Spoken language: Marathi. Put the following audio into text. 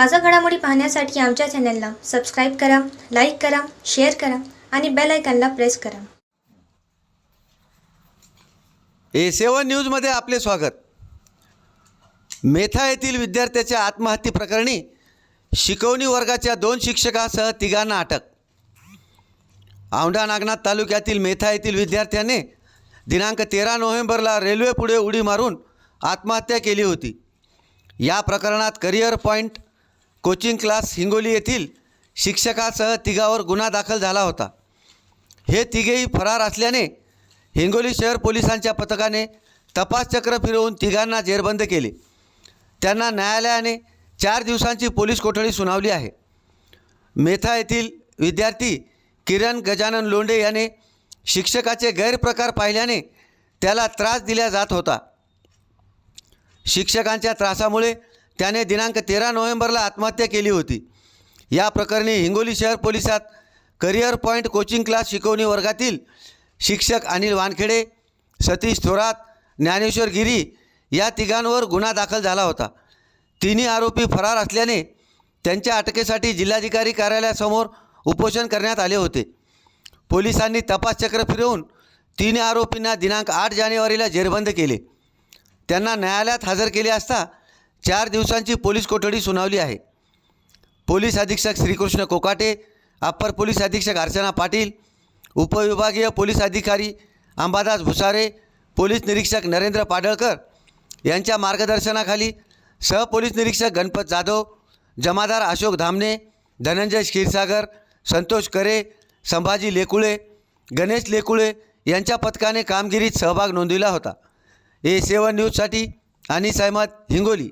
ताज्या घडामोडी पाहण्यासाठी आमच्या चॅनलला सबस्क्राईब करा लाईक करा शेअर करा आणि बेल आयकॉनला प्रेस करा. ए सेवन न्यूजमध्ये आपले स्वागत. मेथा येथील विद्यार्थ्याच्या आत्महत्ये प्रकरणी शिकवणी वर्गाच्या दोन शिक्षकासह तिघांना अटक. औंढा नागनाथ तालुक्यातील मेथा येथील विद्यार्थ्याने दिनांक तेरा नोव्हेंबरला रेल्वे पुढे उडी मारून आत्महत्या केली होती. या प्रकरणात career point coaching class Hingoli येथील शिक्षकासह तिघावर गुन्हा दाखल झाला होता. हे तिघेही फरार असल्याने हिंगोली शहर पोलिसांच्या पथकाने तपासचक्र फिरवून तिघांना जेरबंद केले. त्यांना न्यायालयाने चार दिवसांची पोलीस कोठडी सुनावली आहे. मेथा येथील विद्यार्थी किरण गजानन लोंढे याने शिक्षकाचे गैरप्रकार पाहिल्याने त्याला त्रास दिला जात होता. शिक्षकांच्या त्रासामुळे त्याने दिनांक तेरा नोव्हेंबरला आत्महत्या केली होती. या प्रकरणी हिंगोली शहर पोलिसात करिअर पॉईंट कोचिंग क्लास शिकवणी वर्गातील शिक्षक अनिल वानखेडे सतीश थोरात ज्ञानेश्वर गिरी या तिघांवर गुन्हा दाखल झाला होता. तिन्ही आरोपी फरार असल्याने त्यांच्या अटकेसाठी जिल्हाधिकारी कार्यालयासमोर उपोषण करण्यात आले होते. पोलिसांनी तपासचक्र फिरवून तिन्ही आरोपींना दिनांक आठ जानेवारीला जेरबंद केले. त्यांना न्यायालयात हजर केले असता चार दिवसांची पोलीस कोठडी सुनावली आहे. पोलीस अधीक्षक श्रीकृष्ण कोकाटे अप्पर पोलीस अधीक्षक अर्चना पाटील उपविभागीय पोलीस अधिकारी अंबादास भुसारे पोलीस निरीक्षक नरेंद्र पाडळकर यांच्या मार्गदर्शनाखाली सहपोलीस निरीक्षक गणपत जाधव जमादार अशोक धामणे धनंजय क्षीरसागर संतोष करे संभाजी लेकुळे गणेश लेकुळे यांच्या पथकाने कामगिरीत सहभाग नोंदविला होता. ए सेवन न्यूजसाठी अनिस अहमद हिंगोली.